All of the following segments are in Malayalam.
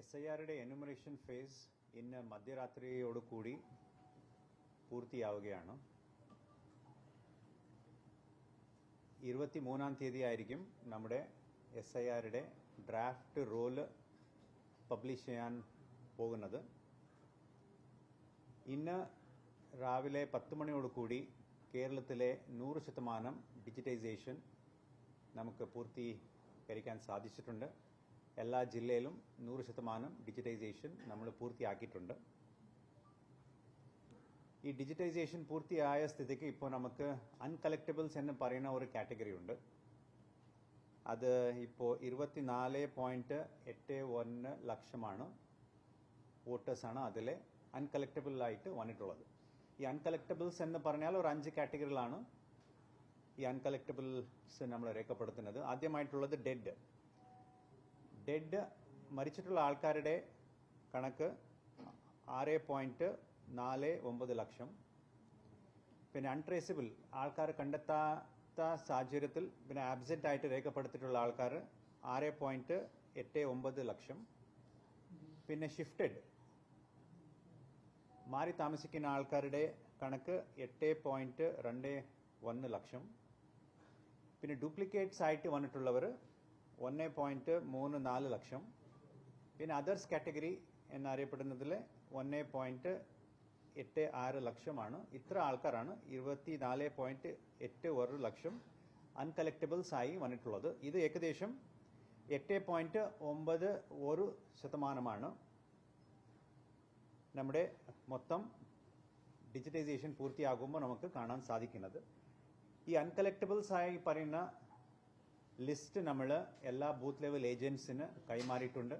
എസ് ഐ ആറുടെ എനുമറേഷൻ ഫേസ് ഇന്ന് മധ്യരാത്രിയോടുകൂടി പൂർത്തിയാവുകയാണ്. ഇരുപത്തി മൂന്നാം തീയതി ആയിരിക്കും നമ്മുടെ എസ് ഐ ആറുടെ ഡ്രാഫ്റ്റ് റോൾ പബ്ലിഷ് ചെയ്യാൻ പോകുന്നത്. ഇന്ന് രാവിലെ പത്ത് മണിയോടുകൂടി കേരളത്തിലെ നൂറ് ശതമാനം ഡിജിറ്റൈസേഷൻ നമുക്ക് പൂർത്തീകരിക്കാൻ സാധിച്ചിട്ടുണ്ട്. എല്ലാ ജില്ലയിലും നൂറ് ശതമാനം ഡിജിറ്റൈസേഷൻ നമ്മൾ പൂർത്തിയാക്കിയിട്ടുണ്ട്. ഈ ഡിജിറ്റൈസേഷൻ പൂർത്തിയായ സ്ഥിതിക്ക് ഇപ്പോൾ നമുക്ക് അൺകളക്റ്റബിൾസ് എന്ന് പറയുന്ന ഒരു കാറ്റഗറി ഉണ്ട്. അത് ഇപ്പോൾ ഇരുപത്തിനാല് പോയിന്റ് എട്ട് ഒന്ന് ലക്ഷമാണ് വോട്ടേഴ്സാണ് അതിലെ അൺകളക്റ്റബിളായിട്ട് വന്നിട്ടുള്ളത്. ഈ അൺകളക്റ്റബിൾസ് എന്ന് പറഞ്ഞാൽ ഒരു അഞ്ച് കാറ്റഗറികളാണ് ഈ അൺകളക്റ്റബിൾസ് നമ്മൾ രേഖപ്പെടുത്തുന്നത്. ആദ്യമായിട്ടുള്ളത് ഡെഡ്. ഡെഡ് മരിച്ചിട്ടുള്ള ആൾക്കാരുടെ കണക്ക് ആറ് പോയിന്റ് നാല് ഒമ്പത് ലക്ഷം. പിന്നെ അൺട്രേസിബിൾ ആൾക്കാർ കണ്ടെത്താത്ത സാഹചര്യത്തിൽ പിന്നെ ആബ്സെന്റ് ആയിട്ട് രേഖപ്പെടുത്തിയിട്ടുള്ള ആൾക്കാർ ആറ് പോയിന്റ് എട്ട് ഒമ്പത് ലക്ഷം. പിന്നെ ഷിഫ്റ്റഡ് മാറി താമസിക്കുന്ന ആൾക്കാരുടെ കണക്ക് എട്ട് പോയിന്റ് രണ്ട് ഒന്ന് ലക്ഷം. പിന്നെ ഡ്യൂപ്ലിക്കേറ്റ്സ് ആയിട്ട് വന്നിട്ടുള്ളവർ ഒന്ന് പോയിന്റ് മൂന്ന് നാല് ലക്ഷം പിന്നെ അതേഴ്സ് കാറ്റഗറി എന്നറിയപ്പെടുന്നതിൽ ഒന്ന് പോയിന്റ് എട്ട് ആറ് ലക്ഷമാണ് ഇത്ര ആൾക്കാരാണ് ഇരുപത്തി നാല് പോയിന്റ് എട്ട് ഒരു ലക്ഷം അൺകലക്റ്റബിൾസ് ആയി വന്നിട്ടുള്ളത്. ഇത് ഏകദേശം എട്ട് പോയിന്റ് ഒമ്പത് ഒരു ശതമാനമാണ്. നമ്മുടെ മൊത്തം ഡിജിറ്റൈസേഷൻ പൂർത്തിയാകുമ്പോൾ നമുക്ക് കാണാൻ സാധിക്കുന്നത്. ഈ അൺകലക്റ്റബിൾസ് ആയി പറയുന്ന ലിസ്റ്റ് നമ്മൾ എല്ലാ ബൂത്ത് ലെവൽ ഏജൻസിന് കൈമാറിയിട്ടുണ്ട്.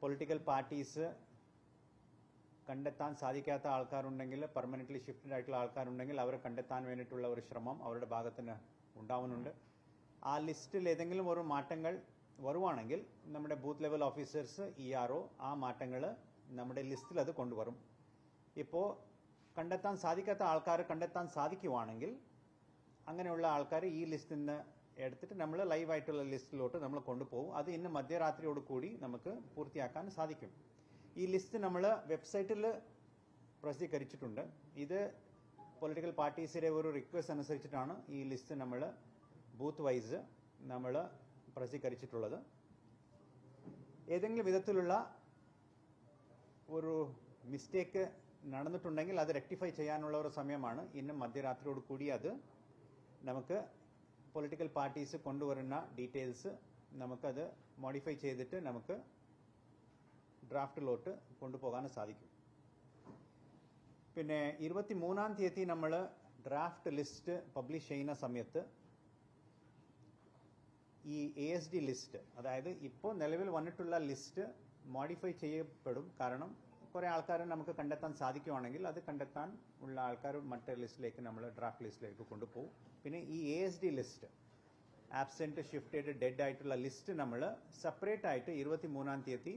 പൊളിറ്റിക്കൽ പാർട്ടീസ് കണ്ടെത്താൻ സാധിക്കാത്ത ആൾക്കാരുണ്ടെങ്കിൽ പെർമനന്റ്ലി ഷിഫ്റ്റഡ് ആയിട്ടുള്ള ആൾക്കാരുണ്ടെങ്കിൽ അവരെ കണ്ടെത്താൻ വേണ്ടിയിട്ടുള്ള ഒരു ശ്രമം അവരുടെ ഭാഗത്തിന് ഉണ്ടാവുന്നുണ്ട്. ആ ലിസ്റ്റിൽ ഏതെങ്കിലും ഒരു മാറ്റങ്ങൾ വരുവാണെങ്കിൽ നമ്മുടെ booth level officers E R O ആ മാറ്റങ്ങൾ നമ്മുടെ ലിസ്റ്റിൽ അത് കൊണ്ടുവരും. ഇപ്പോൾ കണ്ടെത്താൻ സാധിക്കാത്ത ആൾക്കാർ കണ്ടെത്താൻ സാധിക്കുവാണെങ്കിൽ അങ്ങനെയുള്ള ആൾക്കാർ ഈ ലിസ്റ്റിൽ നിന്ന് എടുത്തിട്ട് നമ്മൾ ലൈവ് ആയിട്ടുള്ള ലിസ്റ്റിലോട്ട് നമ്മൾ കൊണ്ടുപോകും. അത് ഇന്ന് മധ്യരാത്രിയോട് കൂടി നമുക്ക് പൂർത്തിയാക്കാൻ സാധിക്കും. ഈ ലിസ്റ്റ് നമ്മൾ വെബ്സൈറ്റിൽ പ്രസിദ്ധീകരിച്ചിട്ടുണ്ട്. ഇത് പൊളിറ്റിക്കൽ പാർട്ടീസിലെ ഒരു റിക്വസ്റ്റ് അനുസരിച്ചിട്ടാണ് ഈ ലിസ്റ്റ് നമ്മൾ ബൂത്ത് വൈസ് നമ്മൾ പ്രസിദ്ധീകരിച്ചിട്ടുള്ളത്. ഏതെങ്കിലും വിധത്തിലുള്ള ഒരു മിസ്റ്റേക്ക് നടന്നിട്ടുണ്ടെങ്കിൽ അത് റെക്ടിഫൈ ചെയ്യാനുള്ള ഒരു സമയമാണ്. ഇന്ന് മധ്യരാത്രിയോട് കൂടി അത് നമുക്ക് പൊളിറ്റിക്കൽ പാർട്ടീസ് കൊണ്ടുവരുന്ന ഡീറ്റെയിൽസ് നമുക്കത് മോഡിഫൈ ചെയ്തിട്ട് നമുക്ക് ഡ്രാഫ്റ്റിലോട്ട് കൊണ്ടുപോകാൻ സാധിക്കും. പിന്നെ ഇരുപത്തി മൂന്നാം തീയതി നമ്മൾ ഡ്രാഫ്റ്റ് ലിസ്റ്റ് പബ്ലിഷ് ചെയ്യുന്ന സമയത്ത് ഈ എ എസ് ഡി ലിസ്റ്റ് അതായത് ഇപ്പോൾ നിലവിൽ വന്നിട്ടുള്ള ലിസ്റ്റ് മോഡിഫൈ ചെയ്യപ്പെടും. കാരണം കുറേ ആൾക്കാർ നമുക്ക് കണ്ടെത്താൻ സാധിക്കുവാണെങ്കിൽ അത് കണ്ടെത്താൻ ഉള്ള ആൾക്കാർ മറ്റേ ലിസ്റ്റിലേക്ക് നമ്മൾ ഡ്രാഫ്റ്റ് ലിസ്റ്റിലേക്ക് കൊണ്ടുപോകും. പിന്നെ ഈ A S D list absent shifted dead ആയിട്ടുള്ള ലിസ്റ്റ് നമ്മൾ സെപ്പറേറ്റ് ആയിട്ട് ഇരുപത്തി മൂന്നാം തീയതി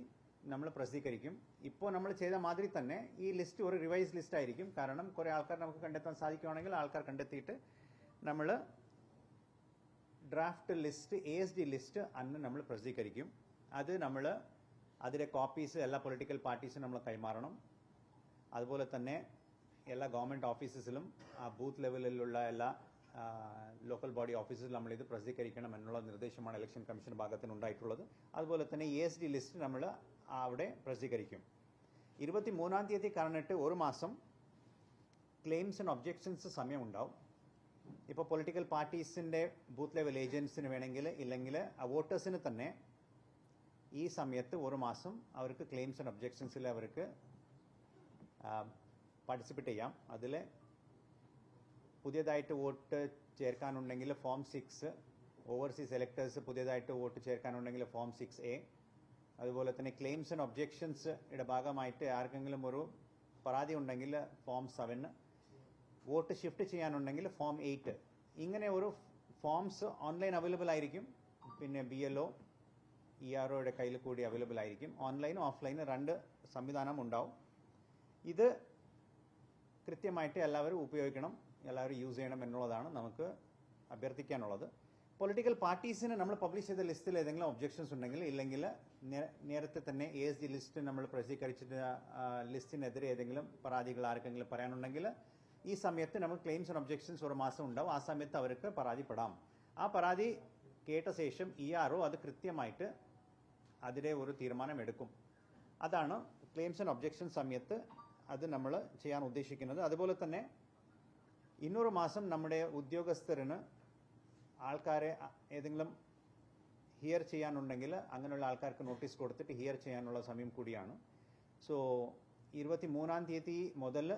നമ്മൾ പ്രസിദ്ധീകരിക്കും. ഇപ്പോൾ നമ്മൾ ചെയ്ത മാതിരി തന്നെ ഈ ലിസ്റ്റ് ഒരു റിവൈസ് ലിസ്റ്റ് ആയിരിക്കും. കാരണം കുറേ ആൾക്കാർ നമുക്ക് കണ്ടെത്താൻ സാധിക്കുവാണെങ്കിൽ ആൾക്കാർ കണ്ടെത്തിയിട്ട് നമ്മൾ draft list A S D list അന്ന് നമ്മൾ പ്രസിദ്ധീകരിക്കും. അത് നമ്മൾ അതിലെ കോപ്പീസ് എല്ലാ പൊളിറ്റിക്കൽ പാർട്ടീസും നമ്മൾ കൈമാറണം. അതുപോലെ തന്നെ എല്ലാ ഗവൺമെന്റ് ഓഫീസസിലും ആ ബൂത്ത് ലെവലിലുള്ള എല്ലാ ലോക്കൽ ബോഡി ഓഫീസിൽ നമ്മൾ ഇത് പ്രസിദ്ധീകരിക്കണം എന്നുള്ള നിർദ്ദേശമാണ് ഇലക്ഷൻ കമ്മീഷൻ ഭാഗത്തിന് ഉണ്ടായിട്ടുള്ളത്. അതുപോലെ തന്നെ എ എസ് ഡി ലിസ്റ്റ് നമ്മൾ അവിടെ പ്രസിദ്ധീകരിക്കും. ഇരുപത്തി മൂന്നാം തീയതി കഴിഞ്ഞിട്ട് ഒരു മാസം ക്ലെയിംസ് ആൻഡ് ഒബ്ജെക്ഷൻസ് സമയം ഉണ്ടാവും ഇപ്പോൾ പൊളിറ്റിക്കൽ പാർട്ടീസിന്റെ ബൂത്ത് ലെവൽ ഏജൻസിന് വേണമെങ്കിൽ ഇല്ലെങ്കിൽ വോട്ടേഴ്സിന് തന്നെ ഈ സമയത്ത് ഒരു മാസം അവർക്ക് ക്ലെയിംസ് ആൻഡ് ഒബ്ജെക്ഷൻസിൽ അവർക്ക് പാർട്ടിസിപ്പേറ്റ് ചെയ്യാം. അതിൽ പുതിയതായിട്ട് വോട്ട് ചേർക്കാനുണ്ടെങ്കിൽ ഫോം സിക്സ് ഓവർസീസ് എലക്ടേഴ്സ് പുതിയതായിട്ട് വോട്ട് ചേർക്കാനുണ്ടെങ്കിൽ ഫോം സിക്സ് എ അതുപോലെ തന്നെ ക്ലെയിംസ് ആൻഡ് ഒബ്ജെക്ഷൻസ് യുടെ ഭാഗമായിട്ട് ആർക്കെങ്കിലും ഒരു പരാതി ഉണ്ടെങ്കിൽ ഫോം സെവൻ വോട്ട് ഷിഫ്റ്റ് ചെയ്യാനുണ്ടെങ്കിൽ ഫോം എയ്റ്റ് ഇങ്ങനെ ഒരു ഫോംസ് ഓൺലൈൻ അവൈലബിൾ ആയിരിക്കും. പിന്നെ B L O E R ഒയുടെ കയ്യിൽ കൂടി അവൈലബിൾ ആയിരിക്കും. ഓൺലൈനും ഓഫ്ലൈനും രണ്ട് സംവിധാനം ഉണ്ടാവും. ഇത് കൃത്യമായിട്ട് എല്ലാവരും ഉപയോഗിക്കണം എല്ലാവരും യൂസ് ചെയ്യണം എന്നുള്ളതാണ് നമുക്ക് അഭ്യർത്ഥിക്കാനുള്ളത്. പൊളിറ്റിക്കൽ പാർട്ടീസിന് നമ്മൾ പബ്ലിഷ് ചെയ്ത ലിസ്റ്റിൽ ഏതെങ്കിലും ഒബ്ജക്ഷൻസ് ഉണ്ടെങ്കിൽ ഇല്ലെങ്കിൽ നേരത്തെ തന്നെ എ എസ് ജി ലിസ്റ്റ് നമ്മൾ പ്രസിദ്ധീകരിച്ചിട്ട് ലിസ്റ്റിനെതിരെ ഏതെങ്കിലും പരാതികൾ ആർക്കെങ്കിലും പറയാനുണ്ടെങ്കിൽ ഈ സമയത്ത് നമ്മൾ ക്ലെയിംസ് ആൻഡ് ഒബ്ജക്ഷൻസ് ഒരു മാസം ഉണ്ടാവും. ആ സമയത്ത് അവർക്ക് പരാതിപ്പെടാം. ആ പരാതി കേട്ട ശേഷം ഇ ആർ അത് കൃത്യമായിട്ട് അതിലെ ഒരു തീരുമാനം എടുക്കും അതാണ് ക്ലെയിംസ് ആൻഡ് ഒബ്ജക്ഷൻ സമയത്ത് അത് നമ്മൾ ചെയ്യാൻ ഉദ്ദേശിക്കുന്നത്. അതുപോലെ തന്നെ ഇന്നൊരു മാസം നമ്മുടെ ഉദ്യോഗസ്ഥരിന് ആൾക്കാരെ ഏതെങ്കിലും ഹിയർ ചെയ്യാനുണ്ടെങ്കിൽ അങ്ങനെയുള്ള ആൾക്കാർക്ക് നോട്ടീസ് കൊടുത്തിട്ട് ഹിയർ ചെയ്യാനുള്ള സമയം കൂടിയാണ്. സോ ഇരുപത്തി മൂന്നാം തീയതി മുതൽ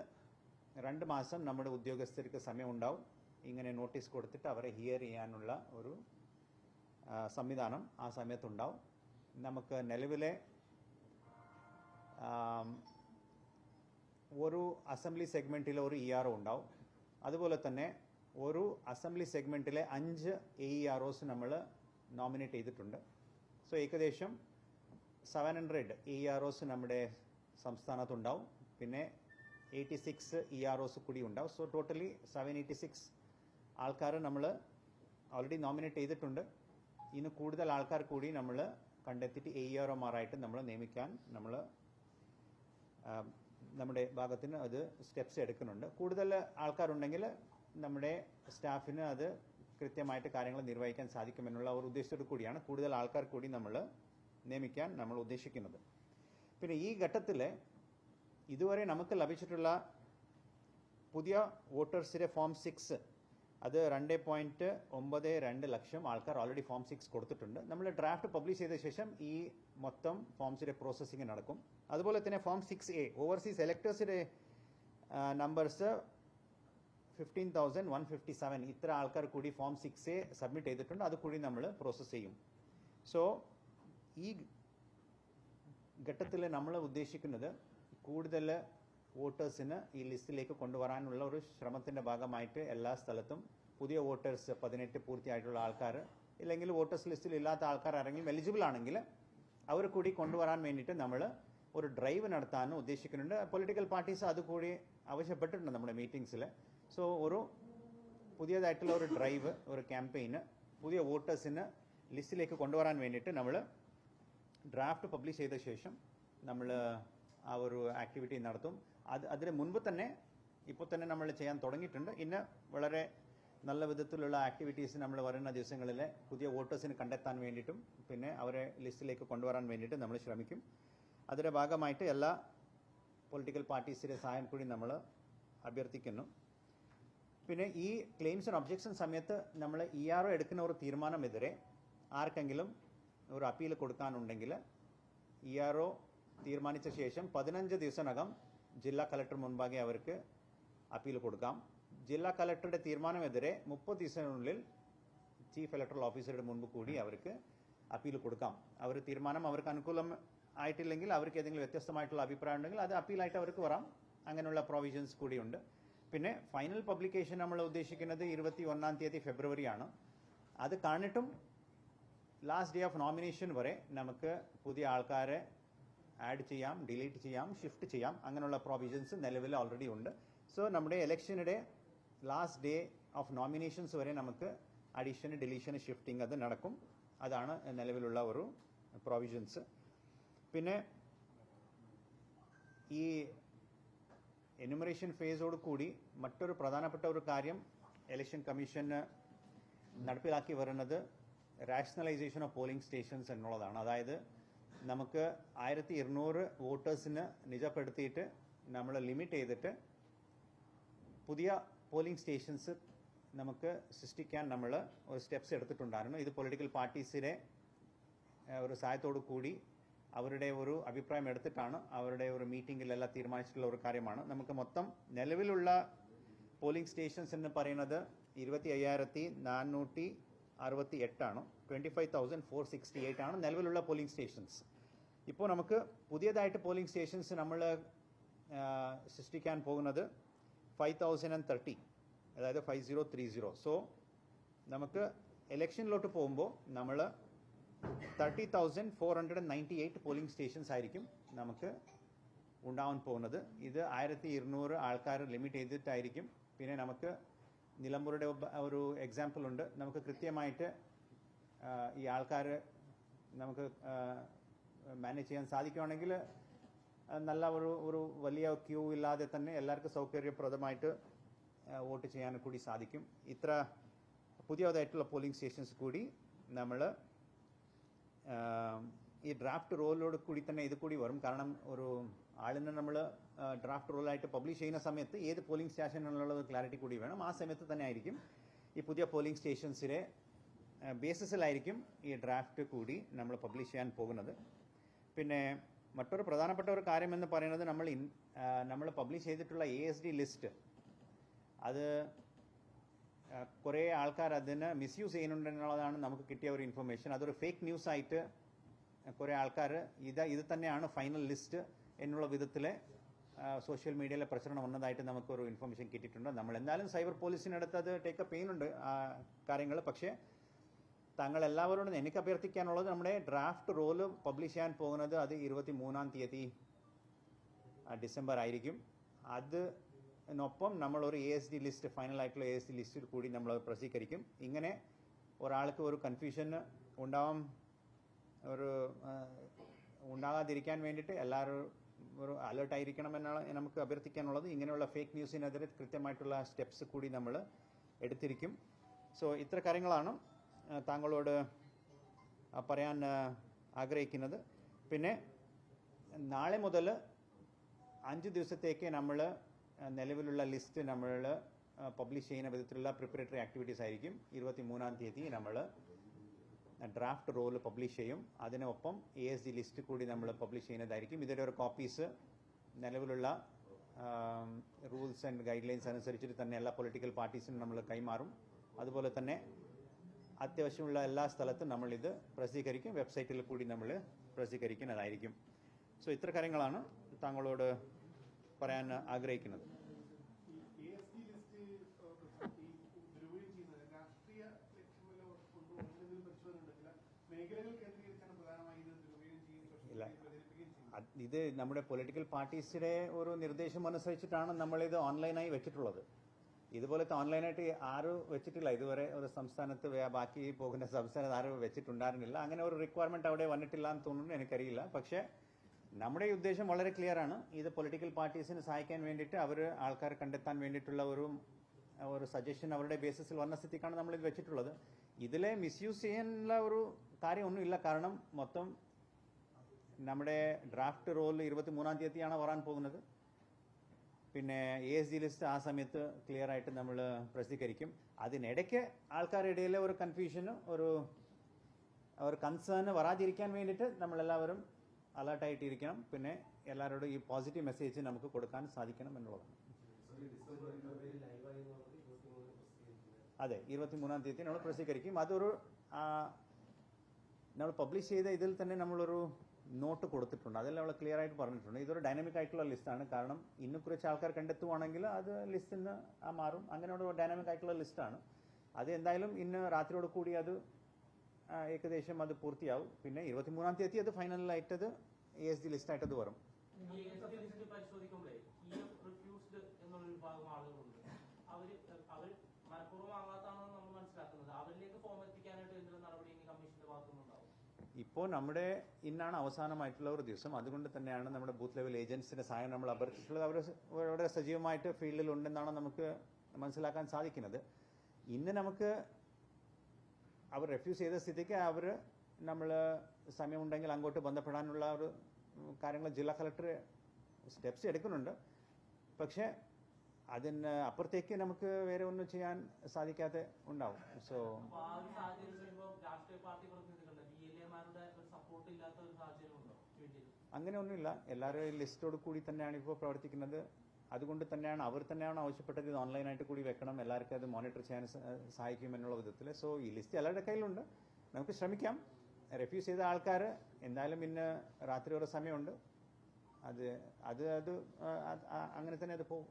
രണ്ട് മാസം നമ്മുടെ ഉദ്യോഗസ്ഥർക്ക് സമയം ഉണ്ടാവും ഇങ്ങനെ നോട്ടീസ് കൊടുത്തിട്ട് അവരെ ഹിയർ ചെയ്യാനുള്ള ഒരു സംവിധാനം ആ സമയത്തുണ്ടാവും. നമുക്ക് നിലവിലെ ഒരു അസംബ്ലി സെഗ്മെന്റിൽ ഒരു ഇ ആർ ഒ ഉണ്ടാവും. അതുപോലെ തന്നെ ഒരു അസംബ്ലി സെഗ്മെന്റിലെ അഞ്ച് എ ഇ ആർ ഒസ് നമ്മൾ നോമിനേറ്റ് ചെയ്തിട്ടുണ്ട്. സോ ഏകദേശം seven hundred E R Os നമ്മുടെ സംസ്ഥാനത്തുണ്ടാവും. പിന്നെ eighty six E R Os കൂടി ഉണ്ടാവും. So totally seven eighty six ആൾക്കാർ നമ്മൾ ഓൾറെഡി നോമിനേറ്റ് ചെയ്തിട്ടുണ്ട്. ഇന്ന് കൂടുതൽ ആൾക്കാർ കൂടി നമ്മൾ കണ്ടെത്തിയിട്ട് എ ആർ ഒമാരായിട്ട് നമ്മൾ നിയമിക്കാൻ നമ്മൾ നമ്മുടെ ഭാഗത്തിന് അത് സ്റ്റെപ്സ് എടുക്കുന്നുണ്ട്. കൂടുതൽ ആൾക്കാരുണ്ടെങ്കിൽ നമ്മുടെ സ്റ്റാഫിന് അത് കൃത്യമായിട്ട് കാര്യങ്ങൾ നിർവഹിക്കാൻ സാധിക്കുമെന്നുള്ള ഒരു ഉദ്ദേശത്തോടു കൂടിയാണ് കൂടുതൽ ആൾക്കാർ കൂടി നമ്മൾ നിയമിക്കാൻ നമ്മൾ ഉദ്ദേശിക്കുന്നത്. പിന്നെ ഈ ഘട്ടത്തിൽ ഇതുവരെ നമുക്ക് ലഭിച്ചിട്ടുള്ള പുതിയ വോട്ടേഴ്സിന്റെ ഫോം സിക്സ് അത് രണ്ട് പോയിന്റ് ഒമ്പത് രണ്ട് ലക്ഷം ആൾക്കാർ ഓൾറെഡി ഫോം സിക്സ് കൊടുത്തിട്ടുണ്ട്. നമ്മൾ ഡ്രാഫ്റ്റ് പബ്ലിഷ് ചെയ്ത ശേഷം ഈ മൊത്തം ഫോംസിന്റെ പ്രോസസ്സിംഗ് നടക്കും. അതുപോലെ തന്നെ form six A overseas എലക്ടേഴ്സിന്റെ numbers fifteen thousand one fifty seven ഇത്ര ആൾക്കാർ കൂടി ഫോം സിക്സ് എ സബ്മിറ്റ് ചെയ്തിട്ടുണ്ട്. അത് കൂടി നമ്മൾ പ്രോസസ്സ് ചെയ്യും. സോ ഈ ഘട്ടത്തിൽ നമ്മൾ ഉദ്ദേശിക്കുന്നത് കൂടുതൽ വോട്ടേഴ്സിന് ഈ ലിസ്റ്റിലേക്ക് കൊണ്ടുവരാനുള്ള ഒരു ശ്രമത്തിന്റെ ഭാഗമായിട്ട് എല്ലാ സ്ഥലത്തും പുതിയ വോട്ടേഴ്സ് പതിനെട്ട് പൂർത്തിയായിട്ടുള്ള ആൾക്കാർ ഇല്ലെങ്കിൽ വോട്ടേഴ്സ് ലിസ്റ്റിൽ ഇല്ലാത്ത ആൾക്കാർ ആരെങ്കിലും എലിജിബിൾ ആണെങ്കിൽ അവർ കൂടി കൊണ്ടുവരാൻ വേണ്ടിയിട്ട് നമ്മൾ ഒരു ഡ്രൈവ് നടത്താനും ഉദ്ദേശിക്കുന്നുണ്ട്. പൊളിറ്റിക്കൽ പാർട്ടീസ് അത് കൂടി ആവശ്യപ്പെട്ടിട്ടുണ്ട് നമ്മുടെ മീറ്റിംഗ്സിൽ സോ ഒരു പുതിയതായിട്ടുള്ള ഒരു ഡ്രൈവ് ഒരു ക്യാമ്പയിന് പുതിയ വോട്ടേഴ്സിന് ലിസ്റ്റിലേക്ക് കൊണ്ടുവരാൻ വേണ്ടിയിട്ട് നമ്മൾ ഡ്രാഫ്റ്റ് പബ്ലിഷ് ചെയ്ത ശേഷം നമ്മൾ ആ ഒരു ആക്ടിവിറ്റി നടത്തും. അത് അതിന് മുൻപ് തന്നെ ഇപ്പോൾ തന്നെ നമ്മൾ ചെയ്യാൻ തുടങ്ങിയിട്ടുണ്ട്. ഇന്ന് വളരെ നല്ല വിധത്തിലുള്ള ആക്ടിവിറ്റീസ് നമ്മൾ വരുന്ന ദിവസങ്ങളിൽ പുതിയ വോട്ടേഴ്സിന് കണ്ടെത്താൻ വേണ്ടിയിട്ടും പിന്നെ അവരെ ലിസ്റ്റിലേക്ക് കൊണ്ടുവരാൻ വേണ്ടിയിട്ട് നമ്മൾ ശ്രമിക്കും. അതിന്റെ ഭാഗമായിട്ട് എല്ലാ പൊളിറ്റിക്കൽ പാർട്ടീസിന്റെ സഹായം കൂടി നമ്മൾ അഭ്യർത്ഥിക്കുന്നു. പിന്നെ ഈ ക്ലെയിംസ് ആൻഡ് ഒബ്ജെക്ഷൻ സമയത്ത് നമ്മൾ ഇ ആർ ഒ എടുക്കുന്ന ഒരു തീരുമാനമെതിരെ ആർക്കെങ്കിലും ഒരു അപ്പീൽ കൊടുക്കാനുണ്ടെങ്കിൽ ഇ ആർ ഒ തീരുമാനിച്ച ശേഷം പതിനഞ്ച് ദിവസത്തിനകം ജില്ലാ കളക്ടർ മുൻപാകെ അവർക്ക് അപ്പീൽ കൊടുക്കാം. ജില്ലാ കളക്ടറുടെ തീരുമാനമെതിരെ മുപ്പത് ദിവസത്തിനുള്ളിൽ ചീഫ് ഇലക്ട്രൽ ഓഫീസറുടെ മുൻപ് കൂടി അവർക്ക് അപ്പീൽ കൊടുക്കാം. അവർ തീരുമാനം അവർക്ക് അനുകൂലം ആയിട്ടില്ലെങ്കിൽ അവർക്ക് ഏതെങ്കിലും വ്യത്യസ്തമായിട്ടുള്ള അഭിപ്രായം ഉണ്ടെങ്കിൽ അത് അപ്പീലായിട്ട് അവർക്ക് വരാം. അങ്ങനെയുള്ള പ്രൊവിഷൻസ് കൂടിയുണ്ട്. പിന്നെ ഫൈനൽ പബ്ലിക്കേഷൻ നമ്മൾ ഉദ്ദേശിക്കുന്നത് ഇരുപത്തി ഒന്നാം തീയതി ഫെബ്രുവരിയാണ്. അത് കാണിട്ടും ലാസ്റ്റ് ഡേ ഓഫ് നോമിനേഷൻ വരെ നമുക്ക് പുതിയ ആൾക്കാരെ ആഡ് ചെയ്യാം ഡിലീറ്റ് ചെയ്യാം ഷിഫ്റ്റ് ചെയ്യാം അങ്ങനെയുള്ള പ്രൊവിഷൻസ് നിലവിൽ ഓൾറെഡി ഉണ്ട്. സോ നമ്മുടെ ഇലക്ഷനിടെ ലാസ്റ്റ് ഡേ ഓഫ് നോമിനേഷൻസ് വരെ നമുക്ക് അഡീഷൻ ഡിലീഷൻ ഷിഫ്റ്റിംഗ് അത് നടക്കും. അതാണ് നിലവിലുള്ള ഒരു പ്രൊവിഷൻസ് പിന്നെ ഈ എനുമറേഷൻ ഫേസോട് കൂടി മറ്റൊരു പ്രധാനപ്പെട്ട ഒരു കാര്യം ഇലക്ഷൻ കമ്മീഷന് നടപ്പിലാക്കി വരുന്നത് റാഷണലൈസേഷൻ ഓഫ് പോളിംഗ് സ്റ്റേഷൻസ് എന്നുള്ളതാണ്. അതായത് നമുക്ക് ആയിരത്തി ഇരുന്നൂറ് വോട്ടേഴ്സിന് നിജപ്പെടുത്തിയിട്ട് നമ്മൾ ലിമിറ്റ് ചെയ്തിട്ട് പുതിയ പോളിംഗ് സ്റ്റേഷൻസ് നമുക്ക് സൃഷ്ടിക്കാൻ നമ്മൾ ഒരു സ്റ്റെപ്സ് എടുത്തിട്ടുണ്ടായിരുന്നു. ഇത് പൊളിറ്റിക്കൽ പാർട്ടീസിനെ ഒരു സഹായത്തോടു കൂടി അവരുടെ ഒരു അഭിപ്രായം എടുത്തിട്ടാണ് അവരുടെ ഒരു മീറ്റിംഗിലെല്ലാം തീരുമാനിച്ചിട്ടുള്ള ഒരു കാര്യമാണ്. നമുക്ക് മൊത്തം നിലവിലുള്ള പോളിംഗ് സ്റ്റേഷൻസ് എന്ന് പറയുന്നത് ഇരുപത്തി അയ്യായിരത്തി നാനൂറ്റി അറുപത്തി എട്ടാണ് twenty five thousand four sixty eight ആണ് നിലവിലുള്ള പോളിംഗ് സ്റ്റേഷൻസ് ഇപ്പോൾ നമുക്ക് പുതിയതായിട്ട് പോളിംഗ് സ്റ്റേഷൻസ് നമ്മൾ സൃഷ്ടിക്കാൻ പോകുന്നത് ഫൈവ് തൗസൻഡ് ആൻഡ് തേർട്ടി അതായത് five zero three zero so നമുക്ക് എലക്ഷനിലോട്ട് പോകുമ്പോൾ നമ്മൾ thirty thousand four hundred ninety eight polling stations ആയിരിക്കും നമുക്ക് ഉണ്ടാവാൻ പോകുന്നത്. ഇത് ആയിരത്തി ഇരുന്നൂറ് ആൾക്കാർ ലിമിറ്റ് ചെയ്തിട്ടായിരിക്കും. പിന്നെ നമുക്ക് നിലമ്പൂരുടെ ഒരു എക്സാമ്പിൾ ഉണ്ട്. നമുക്ക് കൃത്യമായിട്ട് ഈ ആൾക്കാർ നമുക്ക് മാനേജ് ചെയ്യാൻ സാധിക്കുകയാണെങ്കിൽ നല്ല ഒരു ഒരു വലിയ ക്യൂ ഇല്ലാതെ തന്നെ എല്ലാവർക്കും സൗകര്യപ്രദമായിട്ട് വോട്ട് ചെയ്യാൻ കൂടി സാധിക്കും. ഇത്ര പുതിയതായിട്ടുള്ള പോളിംഗ് സ്റ്റേഷൻസ് കൂടി നമ്മൾ ഈ ഡ്രാഫ്റ്റ് റോളിലോട് കൂടി തന്നെ ഇത് കൂടി വരും. കാരണം ഒരു ആളിനെ നമ്മൾ ഡ്രാഫ്റ്റ് റോളായിട്ട് പബ്ലിഷ് ചെയ്യുന്ന സമയത്ത് ഏത് പോളിംഗ് സ്റ്റേഷനിലുള്ളത് ക്ലാരിറ്റി കൂടി വേണം. ആ സമയത്ത് തന്നെ ആയിരിക്കും ഈ പുതിയ പോളിംഗ് സ്റ്റേഷൻസിലെ ബേസിസിലായിരിക്കും ഈ ഡ്രാഫ്റ്റ് കൂടി നമ്മൾ പബ്ലിഷ് ചെയ്യാൻ പോകുന്നത്. പിന്നെ മറ്റൊരു പ്രധാനപ്പെട്ട ഒരു കാര്യം എന്ന് പറയുന്നത് നമ്മൾ ഇൻ നമ്മൾ പബ്ലിഷ് ചെയ്തിട്ടുള്ള എ എസ് ഡി ലിസ്റ്റ് അത് കുറേ ആൾക്കാർ അതിന് മിസ്യൂസ് ചെയ്യുന്നുണ്ടെന്നുള്ളതാണ് നമുക്ക് കിട്ടിയ ഒരു ഇൻഫർമേഷൻ അതൊരു ഫേക്ക് ന്യൂസ് ആയിട്ട് കുറേ ആൾക്കാർ ഇത് ഇത് തന്നെയാണ് ഫൈനൽ ലിസ്റ്റ് എന്നുള്ള വിധത്തിൽ സോഷ്യൽ മീഡിയയിലെ പ്രചരണം വന്നതായിട്ട് നമുക്കൊരു ഇൻഫർമേഷൻ കിട്ടിയിട്ടുണ്ട്. നമ്മൾ എന്തായാലും സൈബർ പോലീസിനടുത്ത് അത് ടേക്കപ്പ് ചെയ്യുന്നുണ്ട് ആ കാര്യങ്ങൾ. പക്ഷേ താങ്കൾ എല്ലാവരോടും എനിക്ക് അഭ്യർത്ഥിക്കാനുള്ളത് നമ്മുടെ ഡ്രാഫ്റ്റ് റോൽ പബ്ലിഷ് ചെയ്യാൻ പോകുന്നത് അത് ഇരുപത്തി മൂന്നാം തീയതി ഡിസംബർ ആയിരിക്കും. അത് അതിനൊപ്പം നമ്മളൊരു A S D list final ആയിട്ടുള്ള എ എസ് ഡി ലിസ്റ്റിൽ കൂടി നമ്മൾ പ്രസിദ്ധീകരിക്കും. ഇങ്ങനെ ഒരാൾക്ക് ഒരു കൺഫ്യൂഷൻ ഉണ്ടാവാം ഒരു ഉണ്ടാകാതിരിക്കാൻ വേണ്ടിയിട്ട് എല്ലാവരും ഒരു അലേർട്ടായിരിക്കണമെന്നാണ് നമുക്ക് അഭ്യർത്ഥിക്കാനുള്ളത്. ഇങ്ങനെയുള്ള ഫേക്ക് ന്യൂസിനെതിരെ കൃത്യമായിട്ടുള്ള സ്റ്റെപ്സ് കൂടി നമ്മൾ എടുത്തിരിക്കും. സോ ഇത്ര കാര്യങ്ങളാണ്. താങ്കളോട് പറയാൻ ആഗ്രഹിക്കുന്നത്. പിന്നെ നാളെ മുതൽ അഞ്ച് ദിവസത്തേക്ക് നമ്മൾ നിലവിലുള്ള ലിസ്റ്റ് നമ്മൾ പബ്ലിഷ് ചെയ്യുന്ന വിധത്തിലുള്ള പ്രിപ്പറേറ്ററി ആക്ടിവിറ്റീസ് ആയിരിക്കും. ഇരുപത്തി മൂന്നാം തീയതി നമ്മൾ ഡ്രാഫ്റ്റ് റോൾ പബ്ലിഷ് ചെയ്യും. അതിനൊപ്പം എ എസ് ഡി ലിസ്റ്റ് കൂടി നമ്മൾ പബ്ലിഷ് ചെയ്യുന്നതായിരിക്കും. ഇതിന്റെ ഒരു കോപ്പീസ് നിലവിലുള്ള റൂൾസ് ആൻഡ് ഗൈഡ് ലൈൻസ് അനുസരിച്ചിട്ട് തന്നെ എല്ലാ പൊളിറ്റിക്കൽ പാർട്ടീസിനും നമ്മൾ കൈമാറും. അതുപോലെ തന്നെ അത്യാവശ്യമുള്ള എല്ലാ സ്ഥലത്തും നമ്മളിത് പ്രസിദ്ധീകരിക്കും. വെബ്സൈറ്റിൽ കൂടി നമ്മൾ പ്രസിദ്ധീകരിക്കുന്നതായിരിക്കും. സോ ഇത്ര കാര്യങ്ങളാണ് താങ്കളോട് പറയാൻ ആഗ്രഹിക്കുന്നത്. ചെയ്യുകയും ഇല്ല. ഇത് നമ്മുടെ പൊളിറ്റിക്കൽ പാർട്ടീസിന്റെ ഒരു നിർദ്ദേശം അനുസരിച്ചിട്ടാണ് നമ്മളിത് ഓൺലൈനായി വെച്ചിട്ടുള്ളത്. ഇതുപോലത്തെ ഓൺലൈനായിട്ട് ആരും വെച്ചിട്ടില്ല. ഇതുവരെ ഒരു സംസ്ഥാനത്ത് ബാക്കി പോകുന്ന സംസ്ഥാനത്ത് ആരും വെച്ചിട്ടുണ്ടായിരുന്നില്ല. അങ്ങനെ ഒരു റിക്വയർമെന്റ് അവിടെ വന്നിട്ടില്ല എന്ന് തോന്നുന്നു എനിക്കറിയില്ല. പക്ഷേ നമ്മുടെ ഉദ്ദേശം വളരെ ക്ലിയർ ആണ്. ഇത് പൊളിറ്റിക്കൽ പാർട്ടീസിന് സഹായിക്കാൻ വേണ്ടിയിട്ട് അവർ ആൾക്കാരെ കണ്ടെത്താൻ വേണ്ടിയിട്ടുള്ള ഒരു ഒരു സജഷൻ അവരുടെ ബേസിസിൽ വന്ന സ്ഥിതിക്കാണ് നമ്മൾ ഇത് വെച്ചിട്ടുള്ളത്. ഇതിലെ മിസ്യൂസ് ചെയ്യാനുള്ള ഒരു കാര്യമൊന്നുമില്ല കാരണം മൊത്തം നമ്മുടെ ഡ്രാഫ്റ്റ് റോൾ ഇരുപത്തി മൂന്നാം തീയതിയാണ് വരാൻ പോകുന്നത്. പിന്നെ എ എസ് ജി ലിസ്റ്റ് ആ സമയത്ത് ക്ലിയർ ആയിട്ട് നമ്മൾ പ്രസിദ്ധീകരിക്കും. അതിനിടയ്ക്ക് ആൾക്കാരുടെ ഇടയിൽ ഒരു കൺഫ്യൂഷനും ഒരു ഒരു കൺസേൺ വരാതിരിക്കാൻ വേണ്ടിയിട്ട് നമ്മളെല്ലാവരും അലേർട്ടായിട്ടിരിക്കണം പിന്നെ എല്ലാവരോടും ഈ പോസിറ്റീവ് മെസ്സേജ് നമുക്ക് കൊടുക്കാൻ സാധിക്കണം എന്നുള്ളതാണ്. അതെ ഇരുപത്തി മൂന്നാം തീയതി നമ്മൾ പ്രസിദ്ധീകരിക്കും. അതൊരു നമ്മൾ പബ്ലിഷ് ചെയ്ത ഇതിൽ തന്നെ നമ്മളൊരു നോട്ട് കൊടുത്തിട്ടുണ്ട്. അതെല്ലാം അവൾ ക്ലിയർ ആയിട്ട് പറഞ്ഞിട്ടുണ്ട്. ഇതൊരു ഡൈനാമിക് ആയിട്ടുള്ള ലിസ്റ്റാണ് കാരണം ഇന്ന് കുറച്ച് ആൾക്കാർ കണ്ടെത്തുവാണെങ്കിൽ അത് ലിസ്റ്റിൽ ആ മാറും. അങ്ങനെ ഒരു ഡൈനാമിക് ആയിട്ടുള്ള ലിസ്റ്റാണ് അത് എന്തായാലും ഇന്ന് രാത്രിയോട് കൂടി അത് ഏകദേശം അത് പൂർത്തിയാവും. പിന്നെ ഇരുപത്തിമൂന്നാം തീയതി അത് ഫൈനലായിട്ടത് എ എസ് ഡി ലിസ്റ്റായിട്ടത് വരും ഈ എസ് ലിസ്റ്റ് പരിശോധിക്കുമ്പോഴേ ഈ റിഫ്യൂസ്ഡ് എന്നുള്ള വിഭാഗം ആളുകളുണ്ട് അവർ അവർ മനഃപൂർവം വാങ്ങാത്താണെന്ന് നമ്മൾ മനസ്സിലാക്കുന്നത് അവരിലേക്ക് ഫോം എത്തിക്കാനായിട്ട് എന്തെങ്കിലും നടപടി ഇനി കമ്മീഷന്റെ ഭാഗത്തുനിന്നുണ്ടാവും ഇപ്പോൾ നമ്മുടെ ഇന്നാണ് അവസാനമായിട്ടുള്ള ഒരു ദിവസം. അതുകൊണ്ട് തന്നെയാണ് നമ്മുടെ ബൂത്ത് ലെവൽ ഏജൻസിന്റെ സഹായം നമ്മൾ അഭ്യർത്ഥിച്ചിട്ടുള്ളത് അവർ വളരെ സജീവമായിട്ട് ഫീൽഡിൽ ഉണ്ടെന്നാണ് നമുക്ക് മനസ്സിലാക്കാൻ സാധിക്കുന്നത്. ഇന്ന് നമുക്ക് അവർ റെഫ്യൂസ് ചെയ്ത സ്ഥിതിക്ക് അവർ നമ്മൾ സമയമുണ്ടെങ്കിൽ അങ്ങോട്ട് ബന്ധപ്പെടാനുള്ള ഒരു കാര്യങ്ങൾ ജില്ലാ കളക്ടർ സ്റ്റെപ്സ് എടുക്കുന്നുണ്ട്. പക്ഷേ അതിന് അപ്പുറത്തേക്ക് നമുക്ക് വേറെ ഒന്നും ചെയ്യാൻ സാധിക്കാതെ ഉണ്ടാവും. സോ അങ്ങനെയൊന്നുമില്ല. എല്ലാവരും ലിസ്റ്റോട് കൂടി തന്നെയാണ് ഇപ്പോൾ പ്രവർത്തിക്കുന്നത്. അതുകൊണ്ട് തന്നെയാണ് അവർ തന്നെയാണ് ആവശ്യപ്പെട്ടത് ഇത് ഓൺലൈനായിട്ട് കൂടി വെക്കണം. എല്ലാവർക്കും അത് മോണിറ്റർ ചെയ്യാൻ സഹായിക്കും എന്നുള്ള വിധത്തിൽ. സോ ഈ ലിസ്റ്റ് എല്ലാവരുടെ കയ്യിലുണ്ട്. നമുക്ക് ശ്രമിക്കാം. റെഫ്യൂസ് ചെയ്ത ആൾക്കാർ എന്തായാലും ഇന്ന് രാത്രി വരെ സമയമുണ്ട്. അത് അത് അത് അങ്ങനെ തന്നെ അത് പോകും.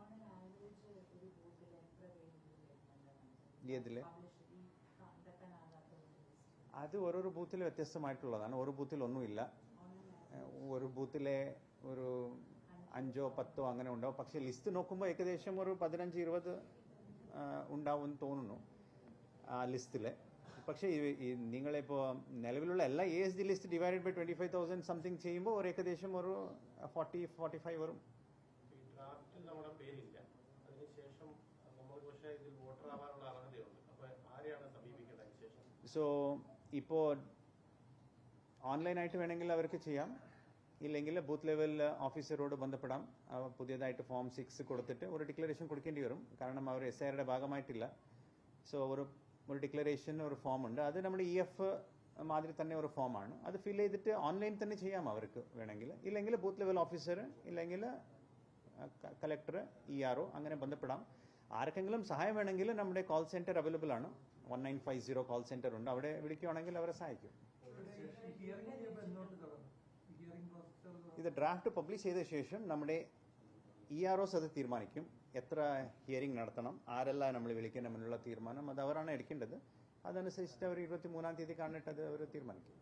On an average, ഒരു ബൂത്തിൽ എത്ര പേര് ഏതിൽ പബ്ലിഷ് ഈ കണ്ടെത്താനാകാത്ത ഒരു ലിസ്റ്റ് അത് ഓരോരോ ബൂത്തിൽ വ്യത്യസ്തമായിട്ടുള്ളതാണ്. ഓരോ ബൂത്തിൽ ഒന്നുമില്ല ഒരു ബൂത്തിലെ ഒരു അഞ്ചോ പത്തോ അങ്ങനെ ഉണ്ടാവും. പക്ഷെ ലിസ്റ്റ് നോക്കുമ്പോൾ ഏകദേശം ഒരു പതിനഞ്ച് ഇരുപത് ഉണ്ടാവും തോന്നുന്നു ആ ലിസ്റ്റിൽ പക്ഷേ നിങ്ങളിപ്പോൾ നിലവിലുള്ള എല്ലാ A S D list divided by twenty five thousand something ചെയ്യുമ്പോൾ ഒരു ഏകദേശം ഒരു ഫോർട്ടി ഫോർട്ടി ഫൈവ് വരും. ഈ ഡ്രാഫ്റ്റിൽ നമ്മുടെ പേരില്ല. അതിനുശേഷം പക്ഷേ ഇതിൽ വോട്ടർ ആവാനുള്ള അർഹതയുണ്ട്. അപ്പോൾ ആരെയാണ് സമീപിക്കേണ്ടത് അതിനുശേഷം? സോ ഇപ്പോൾ ഓൺലൈനായിട്ട് വേണമെങ്കിൽ അവർക്ക് ചെയ്യാം. ഇല്ലെങ്കിൽ ബൂത്ത് ലെവൽ ഓഫീസറോട് ബന്ധപ്പെടാം. പുതിയതായിട്ട് ഫോം സിക്സ് കൊടുത്തിട്ട് ഒരു ഡിക്ലറേഷൻ കൊടുക്കേണ്ടി വരും. കാരണം അവർ എസ് ഐയുടെ ഭാഗമായിട്ടില്ല. സോ ഒരു ഒരു ഡിക്ലറേഷൻ ഒരു ഫോം ഉണ്ട്. അത് നമ്മൾ ഇ എഫ് മാതിരി തന്നെ ഒരു ഫോമാണ് അത് ഫിൽ ചെയ്തിട്ട് ഓൺലൈൻ തന്നെ ചെയ്യാം അവർക്ക് വേണമെങ്കിൽ. ഇല്ലെങ്കിൽ ബൂത്ത് ലെവൽ ഓഫീസർ ഇല്ലെങ്കിൽ കലക്ടർ ഇ ആർ അങ്ങനെ ബന്ധപ്പെടാം. ആർക്കെങ്കിലും സഹായം വേണമെങ്കിൽ നമ്മുടെ കോൾ സെന്റർ അവൈലബിൾ ആണ്. One nine five zero call centre ഉണ്ട്. അവിടെ വിളിക്കുകയാണെങ്കിൽ അവരെ സഹായിക്കും. ഇത് ഡ്രാഫ്റ്റ് പബ്ലിഷ് ചെയ്ത ശേഷം നമ്മുടെ ഇ ആർ ഒസ് അത് തീരുമാനിക്കും. എത്ര ഹിയറിംഗ് നടത്തണം ആരെല്ലാം നമ്മൾ വിളിക്കണമെന്നുള്ള തീരുമാനം അത് അവരാണ് എടുക്കേണ്ടത്. അതനുസരിച്ചിട്ട് അവർ ഇരുപത്തി മൂന്നാം തീയതി കാണിട്ട് അത് അവർ തീരുമാനിക്കും.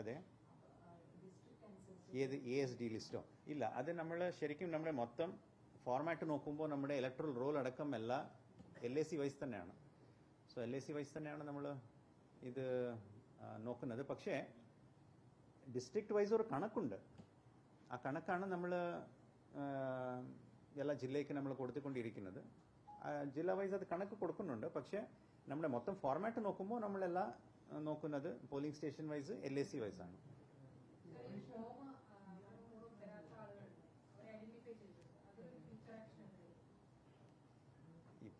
അതെ. ഏത് എ എസ് ഡി ലിസ്റ്റോ? ഇല്ല അത് നമ്മൾ ശരിക്കും നമ്മുടെ മൊത്തം ഫോർമാറ്റ് നോക്കുമ്പോൾ നമ്മുടെ ഇലക്ട്രൽ റോൾ അടക്കം എല്ലാം എൽ എ സി വൈസ് തന്നെയാണ്. So L A C wise തന്നെയാണ് നമ്മൾ ഇത് നോക്കുന്നത്. പക്ഷേ ഡിസ്ട്രിക്ട് വൈസ് ഒരു കണക്കുണ്ട്. ആ കണക്കാണ് നമ്മൾ എല്ലാ ജില്ലയ്ക്ക് നമ്മൾ കൊടുത്തുകൊണ്ടിരിക്കുന്നത്. ജില്ലാ വൈസ് അത് കണക്ക് കൊടുക്കുന്നുണ്ട്. പക്ഷേ നമ്മുടെ മൊത്തം ഫോർമാറ്റ് നോക്കുമ്പോൾ നമ്മളെല്ലാം നോക്കുന്നത് polling station wise L A C wise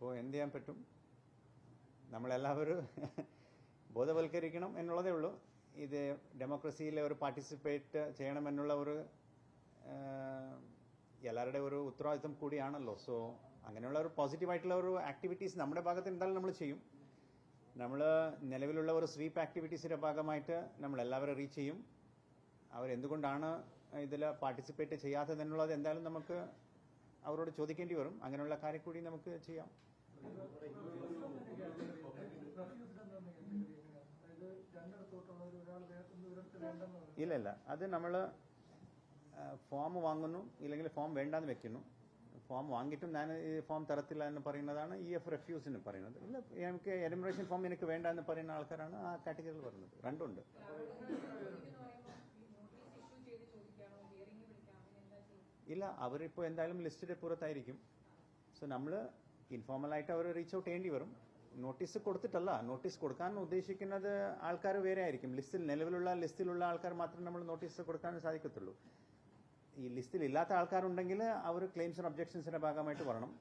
ആണ് ഇപ്പോൾ എന്ത് ചെയ്യാൻ പറ്റും? നമ്മളെല്ലാവരും ബോധവൽക്കരിക്കണം എന്നുള്ളതേ ഉള്ളൂ. ഇത് ഡെമോക്രസിയിലെ ഒരു പാർട്ടിസിപ്പേറ്റ് ചെയ്യണമെന്നുള്ള ഒരു എല്ലാവരുടെ ഒരു ഉത്തരവാദിത്വം കൂടിയാണല്ലോ. സോ അങ്ങനെയുള്ള ഒരു പോസിറ്റീവായിട്ടുള്ള ഒരു ആക്ടിവിറ്റീസ് നമ്മുടെ ഭാഗത്ത് എന്തായാലും നമ്മൾ ചെയ്യും. നമ്മൾ നിലവിലുള്ള ഒരു സ്വീപ്പ് ആക്ടിവിറ്റീസിന്റെ ഭാഗമായിട്ട് നമ്മൾ എല്ലാവരും റീച്ച് ചെയ്യും. അവരെന്തുകൊണ്ടാണ് ഇതിൽ പാർട്ടിസിപ്പേറ്റ് ചെയ്യാത്തതെന്നുള്ളത് എന്തായാലും നമുക്ക് അവരോട് ചോദിക്കേണ്ടി വരും. അങ്ങനെയുള്ള കാര്യം കൂടി നമുക്ക് ചെയ്യാം. ഇല്ല ഇല്ല. അത് നമ്മൾ ഫോം വാങ്ങുന്നു ഇല്ലെങ്കിൽ ഫോം വേണ്ടാന്ന് വെക്കുന്നു. ഫോം വാങ്ങിയിട്ടും ഞാൻ ഈ ഫോം തരത്തില്ല എന്ന് പറയുന്നതാണ് ഇ എഫ് റെഫ്യൂസിന് പറയുന്നത്. ഇല്ല എനിക്ക് എലിമിനേഷൻ ഫോം എനിക്ക് വേണ്ട എന്ന് പറയുന്ന ആൾക്കാരാണ് ആ കാറ്റഗറിയിൽ പറയുന്നത് രണ്ടുണ്ട്. ഇല്ല അവരിപ്പോൾ എന്തായാലും ലിസ്റ്റിന്റെ പുറത്തായിരിക്കും. സോ നമ്മൾ ഇൻഫോർമലായിട്ട് അവർ റീച്ച് ഔട്ട് ചെയ്യേണ്ടി വരും. നോട്ടീസ് കൊടുത്തിട്ടല്ല. നോട്ടീസ് കൊടുക്കാൻ ഉദ്ദേശിക്കുന്നത് ആൾക്കാർ വേറെ ആയിരിക്കും. ലിസ്റ്റിൽ നിലവിലുള്ള ലിസ്റ്റിലുള്ള ആൾക്കാർ മാത്രം നമ്മൾ നോട്ടീസ് കൊടുക്കാൻ സാധിക്കത്തുള്ളൂ. ഈ ലിസ്റ്റിൽ ഇല്ലാത്ത ആൾക്കാരുണ്ടെങ്കിൽ അവർ ക്ലെയിംസ് ആൻഡ് ഒബ്ജക്ഷൻസിന്റെ ഭാഗമായിട്ട് വരണം.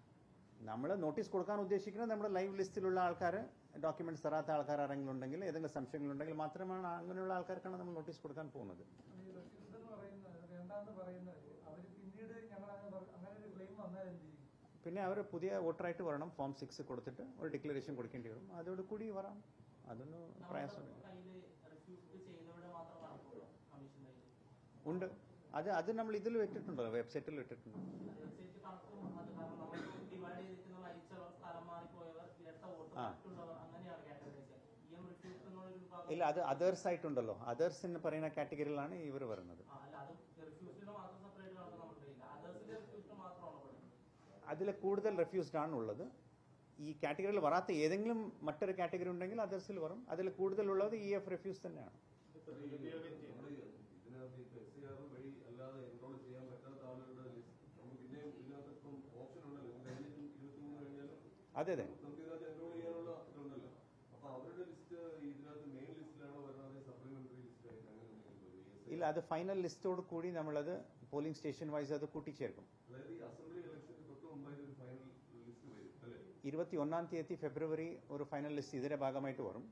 നമ്മൾ നോട്ടീസ് കൊടുക്കാൻ ഉദ്ദേശിക്കുന്നത് നമ്മുടെ ലൈവ് ലിസ്റ്റിലുള്ള ആൾക്കാർ ഡോക്യുമെന്റ്സ് തരാത്ത ആൾക്കാർ ആരെങ്കിലും ഉണ്ടെങ്കിൽ ഏതെങ്കിലും സംശയങ്ങളുണ്ടെങ്കിൽ മാത്രമാണ് അങ്ങനെയുള്ള ആൾക്കാർക്കാണ് നമ്മൾ നോട്ടീസ് കൊടുക്കാൻ പോകുന്നത്. പറയുന്നത് വേണ്ടാന്ന് പറയുന്നത് അവർ പിന്നീട് ഞങ്ങൾ അങ്ങനെ പറ- അങ്ങനെ ഒരു ക്ലെയിം വന്നാൽ എന്ത് ചെയ്യും പിന്നെ അവർ പുതിയ വോട്ടറായിട്ട് വരണം ഫോം സിക്സ് കൊടുത്തിട്ട് ഒരു ഡിക്ലറേഷൻ കൊടുക്കേണ്ടി വരും. അതോട് കൂടി വരാം. അതൊന്നും പ്രയാസമില്ല. ഉണ്ട്. അത് അത് നമ്മൾ ഇതിൽ ഇട്ടിട്ടുണ്ടല്ലോ വെബ്സൈറ്റിൽ ഇട്ടിട്ടുണ്ട് ഇല്ല അത് അതേഴ്സ് ആയിട്ടുണ്ടല്ലോ. അതേഴ്സ് എന്ന് പറയുന്ന കാറ്റഗറിയിലാണ് ഇവർ വരുന്നത് ആ, അല്ല അത് റിഫ്യൂസിന് മാത്രം സെപ്പറേറ്റ് കണക്ക് നമ്മുടെ കയ്യില്ല അതേഴ്സിന്റെ റിഫ്യൂസിന് മാത്രമാണ് ഇവിടെ അതിൽ കൂടുതൽ റെഫ്യൂസ്ഡ് ആണ് ഉള്ളത് ഈ കാറ്റഗറിയിൽ വരാത്ത ഏതെങ്കിലും മറ്റൊരു കാറ്റഗറി ഉണ്ടെങ്കിൽ അതേഴ്സിൽ വരും. അതിൽ കൂടുതലുള്ളത് ഇ എഫ് റെഫ്യൂസ് തന്നെയാണ്. അതെ അതെ? ഇല്ല അത് ഫൈനൽ ലിസ്റ്റോട് കൂടി നമ്മളത് പോളിംഗ് സ്റ്റേഷൻ വൈസ് അത് കൂട്ടിച്ചേർക്കും അതായത് ഈ അസംബ്ലി ഇലക്ഷന് തൊട്ട് മുമ്പായിട്ട് ഒരു ഫൈനൽ ലിസ്റ്റ് വരും അല്ലേ ഇരുപത്തി ഒന്നാം തീയതി ഫെബ്രുവരി ഒരു ഫൈനൽ ലിസ്റ്റ് ഇതിന്റെ ഭാഗമായിട്ട് വരും.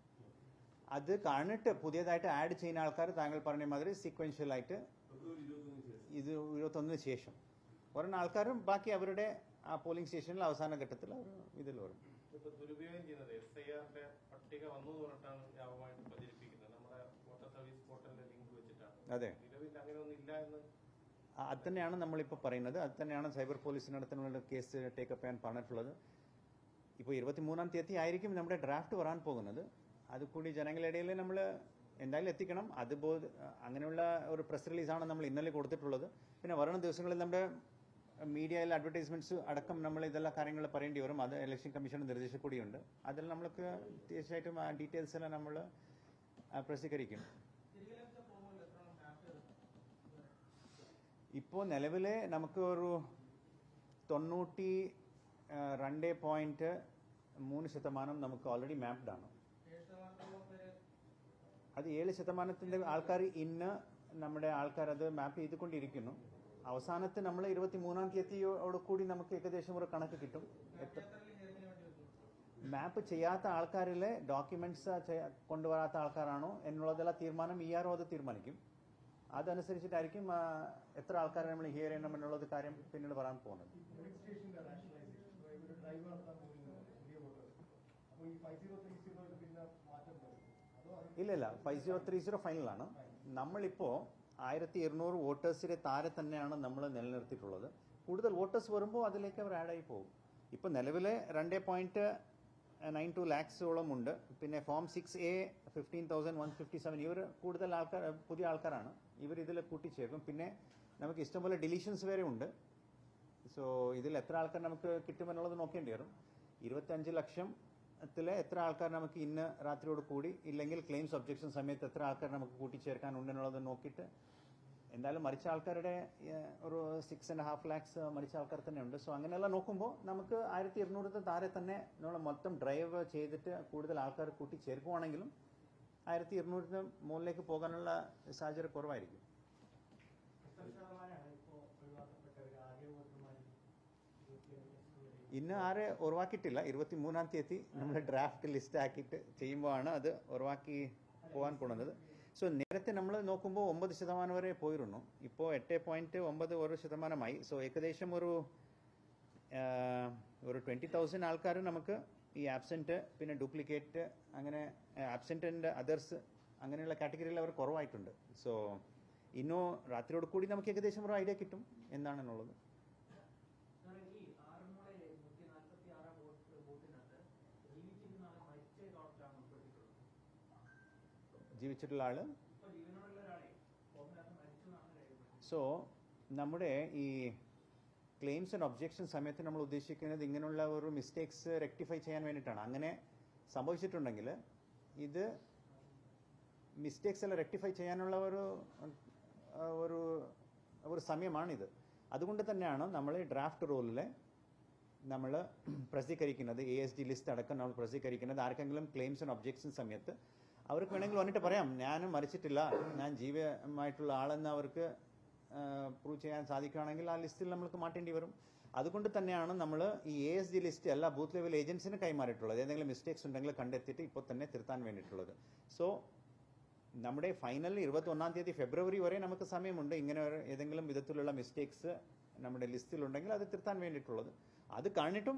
അത് കണ്ടിട്ട് പുതിയതായിട്ട് ആഡ് ചെയ്യുന്ന ആൾക്കാർ താങ്കൾ പറഞ്ഞ മാതിരി ശേഷം ഇത് ഇരുപത്തൊന്നിന് ശേഷം. ഓരോ ആൾക്കാരും ബാക്കി അവരുടെ ആ പോളിംഗ് സ്റ്റേഷനിൽ അവസാന ഘട്ടത്തിൽ അവർ ഇതിൽ വരും. ഇപ്പൊ ദുരുപയോഗം ചെയ്യുന്നത് എസ് ഐ ആറിന്റെ പട്ടിക വന്നു പറഞ്ഞിട്ടാണ് വ്യാപകമായിട്ട് പ്രചരിപ്പിക്കുന്നത്. നമ്മുടെ വോട്ടർ സർവീസ് പോർട്ടലിന്റെ ലിങ്ക് വെച്ചിട്ടാണ്. അതെ. നിലവിൽ അങ്ങനെയൊന്നും ഇല്ല എന്ന് ആ, അത് തന്നെയാണ് നമ്മളിപ്പോൾ പറയുന്നത്. അത് തന്നെയാണ് സൈബർ പോലീസിനടുത്തുള്ള കേസ് ടേക്കപ്പ് ചെയ്യാൻ പറഞ്ഞിട്ടുള്ളത്. ഇപ്പോൾ ഇരുപത്തിമൂന്നാം തീയതി ആയിരിക്കും നമ്മുടെ ഡ്രാഫ്റ്റ് വരാൻ പോകുന്നത്. അത് കൂടി ജനങ്ങളുടെ ഇടയിൽ നമ്മൾ എന്തായാലും എത്തിക്കണം. അത് ബോ അങ്ങനെയുള്ള ഒരു പ്രസ് റിലീസാണ് നമ്മൾ ഇന്നലെ കൊടുത്തിട്ടുള്ളത്. പിന്നെ വരുന്ന ദിവസങ്ങളിൽ നമ്മുടെ മീഡിയയിൽ അഡ്വർടൈസ്മെന്റ്സ് അടക്കം നമ്മൾ ഇതെല്ലാം കാര്യങ്ങൾ പറയേണ്ടി വരും. അത് ഇലക്ഷൻ കമ്മീഷന്റെ നിർദ്ദേശം കൂടിയുണ്ട്. അതിൽ നമ്മൾക്ക് തീർച്ചയായിട്ടും ആ ഡീറ്റെയിൽസ് എല്ലാം നമ്മൾ പ്രസിദ്ധീകരിക്കും. ഇപ്പോൾ നിലവിലെ നമുക്ക് ഒരു തൊണ്ണൂറ്റി രണ്ട് പോയിന്റ് മൂന്ന് ശതമാനം നമുക്ക് ഓൾറെഡി മാപ്ഡ് ആണ്. അത് ഏഴ് ശതമാനത്തിന്റെ ആൾക്കാർ ഇന്ന് നമ്മുടെ ആൾക്കാർ അത് മാപ്പ് ചെയ്തുകൊണ്ടിരിക്കുന്നു. അവസാനത്ത് നമ്മൾ ഇരുപത്തി മൂന്നാം തീയതിയോട് കൂടി നമുക്ക് ഏകദേശം ഒരു കണക്ക് കിട്ടും. മാപ്പ് ചെയ്യാത്ത ആൾക്കാരിലെ ഡോക്യുമെന്റ്സ് കൊണ്ടുവരാത്ത ആൾക്കാരാണോ എന്നുള്ളതെല്ലാം തീരുമാനം ഇ ആർ അത് തീരുമാനിക്കും. അതനുസരിച്ചിട്ടായിരിക്കും എത്ര ആൾക്കാരെ നമ്മൾ ഹിയർ ചെയ്യണം എന്നുള്ളത് കാര്യം പിന്നീട് പറയാൻ പോകുന്നത് പോലീസ് സ്റ്റേഷന്റെ റാഷണലൈസേഷൻ ഒരു ഡ്രൈവ് നടത്താൻ പോകുന്നത് പുതിയ വോട്ടേഴ്സ് അപ്പോൾ ഈ ഫൈവ് സീറോ ത്രീ സീറോയിൽ പിന്നെ മാറ്റം വരും. ഇല്ല ഇല്ല. ഫൈവ് സീറോ ത്രീ സീറോ ഫൈനലാണ് നമ്മളിപ്പോൾ ആയിരത്തി ഇരുന്നൂറ് വോട്ടേഴ്സിന്റെ താരെ തന്നെയാണ് നമ്മൾ നിലനിർത്തിയിട്ടുള്ളത്. കൂടുതൽ വോട്ടേഴ്സ് വരുമ്പോൾ അതിലേക്ക് അവർ ആഡായി പോകും. ഇപ്പോൾ നിലവിലെ രണ്ട് പോയിന്റ് നയൻ ടു ലാക്സോളം ഉണ്ട്. പിന്നെ form six A fifteen thousand one fifty seven ഇവർ കൂടുതൽ ആൾക്കാർ പുതിയ ആൾക്കാരാണ്. ഇവർ ഇതിൽ കൂട്ടിച്ചേർക്കും. പിന്നെ നമുക്ക് ഇഷ്ടംപോലെ ഡിലീഷൻസ് വരെ ഉണ്ട്. സോ ഇതിൽ എത്ര ആൾക്കാർ നമുക്ക് കിട്ടുമെന്നുള്ളത് നോക്കേണ്ടി വരും. ഇരുപത്തഞ്ച് ലക്ഷത്തിലെ എത്ര ആൾക്കാർ നമുക്ക് ഇന്ന് രാത്രിയോട് കൂടി ഇല്ലെങ്കിൽ ക്ലെയിംസ് ഒബ്ജക്ഷൻ സമയത്ത് എത്ര ആൾക്കാർ നമുക്ക് കൂട്ടിച്ചേർക്കാനുണ്ടെന്നുള്ളത് നോക്കിയിട്ട് എന്തായാലും മരിച്ച ആൾക്കാരുടെ ഒരു സിക്സ് ആൻഡ് ഹാഫ് ലാക്സ് മരിച്ച ആൾക്കാർ തന്നെ ഉണ്ട്. സോ അങ്ങനെയെല്ലാം നോക്കുമ്പോൾ നമുക്ക് ആയിരത്തി ഇരുന്നൂറത്തെ താരെ തന്നെ നമ്മൾ മൊത്തം ഡ്രൈവ് ചെയ്തിട്ട് കൂടുതൽ ആൾക്കാർ കൂട്ടിച്ചേർക്കുവാണെങ്കിലും ആയിരത്തി ഇരുന്നൂറിന് മുകളിലേക്ക് പോകാനുള്ള സാഹചര്യം കുറവായിരിക്കും എത്ര ശതമാനമാണ് ഇപ്പോൾ ഒഴിവാക്കപ്പെട്ടവർ ആകെ വോട്ടർമാരിൽ ഇന്ന് ആരെ ഉറവാക്കിയിട്ടില്ല. ഇരുപത്തി മൂന്നാം തീയതി നമ്മൾ ഡ്രാഫ്റ്റ് ലിസ്റ്റ് ആക്കിയിട്ട് ചെയ്യുമ്പോഴാണ് അത് ഉറവാക്കി പോകാൻ പോകുന്നത് സോ നേരത്തെ നമ്മൾ നോക്കുമ്പോൾ ഒമ്പത് ശതമാനം വരെ പോയിരുന്നു. ഇപ്പോൾ എട്ട് പോയിന്റ് ഒമ്പത് ഒരു ശതമാനമായി. സോ ഏകദേശം ഒരു ഒരു ട്വന്റി തൗസൻഡ് ആൾക്കാർ നമുക്ക് ഈ ആബ്സെന്റ് പിന്നെ ഡ്യൂപ്ലിക്കേറ്റ് അങ്ങനെ ആബ്സെന്റ് ആൻഡ് അതേഴ്സ് അങ്ങനെയുള്ള കാറ്റഗറിയിൽ അവർ കുറവായിട്ടുണ്ട്. സോ ഇന്നോ രാത്രിയോട് കൂടി നമുക്ക് ഏകദേശം ഒരു ഐഡിയ കിട്ടും എന്താണെന്നുള്ളത് സാറേ, ഈ ആറന്മുളയിലെ നൂറ്റി നാൽപ്പത്തി ആറാം വോട്ട് വോട്ടിനകത്ത് ജീവിച്ചിരുന്ന ആളെ മരിച്ച കണക്കിലാണ് ഉൾപ്പെട്ടിട്ടുള്ളത് ജീവിച്ചിട്ടുള്ള ആൾ? സോ നമ്മുടെ ഈ ക്ലെയിംസ് ആൻഡ് ഒബ്ജെക്ഷൻ സമയത്ത് നമ്മൾ ഉദ്ദേശിക്കുന്നത് ഇങ്ങനെയുള്ള ഒരു മിസ്റ്റേക്സ് റെക്ടിഫൈ ചെയ്യാൻ വേണ്ടിയിട്ടാണ്. അങ്ങനെ സംഭവിച്ചിട്ടുണ്ടെങ്കിൽ ഇത് മിസ്റ്റേക്സ് എല്ലാം റെക്ടിഫൈ ചെയ്യാനുള്ള ഒരു ഒരു ഒരു സമയമാണിത്. അതുകൊണ്ട് തന്നെയാണ് നമ്മൾ ഈ ഡ്രാഫ്റ്റ് റൂളിൽ നമ്മൾ പ്രസിദ്ധീകരിക്കുന്നത് എ എസ് ഡി ലിസ്റ്റ് അടക്കം നമ്മൾ പ്രസിദ്ധീകരിക്കുന്നത് ആർക്കെങ്കിലും ക്ലെയിംസ് ആൻഡ് ഒബ്ജെക്ഷൻ സമയത്ത് അവർക്ക് വേണമെങ്കിൽ വന്നിട്ട് പറയാം. ഞാൻ മരിച്ചിട്ടില്ല. ഞാൻ ജീവമായിട്ടുള്ള ആളെന്ന് അവർക്ക് പ്രൂവ് ചെയ്യാൻ സാധിക്കുകയാണെങ്കിൽ ആ ലിസ്റ്റിൽ നമ്മൾക്ക് മാറ്റേണ്ടി വരും. അതുകൊണ്ട് തന്നെയാണ് നമ്മൾ ഈ എ എസ് ജി ലിസ്റ്റ് എല്ലാ ബൂത്ത് ലെവൽ ഏജൻസിന് കൈമാറിയിട്ടുള്ളത്. ഏതെങ്കിലും മിസ്റ്റേക്സ് ഉണ്ടെങ്കിൽ കണ്ടെത്തിയിട്ട് ഇപ്പോൾ തന്നെ തിരുത്താൻ വേണ്ടിയിട്ടുള്ളത്. സോ നമ്മുടെ ഫൈനൽ ഇരുപത്തി ഒന്നാം തീയതി ഫെബ്രുവരി വരെ നമുക്ക് സമയമുണ്ട്. ഇങ്ങനെ ഏതെങ്കിലും വിധത്തിലുള്ള മിസ്റ്റേക്സ് നമ്മുടെ ലിസ്റ്റിലുണ്ടെങ്കിൽ അത് തിരുത്താൻ വേണ്ടിയിട്ടുള്ളത്. അത് കഴിഞ്ഞിട്ടും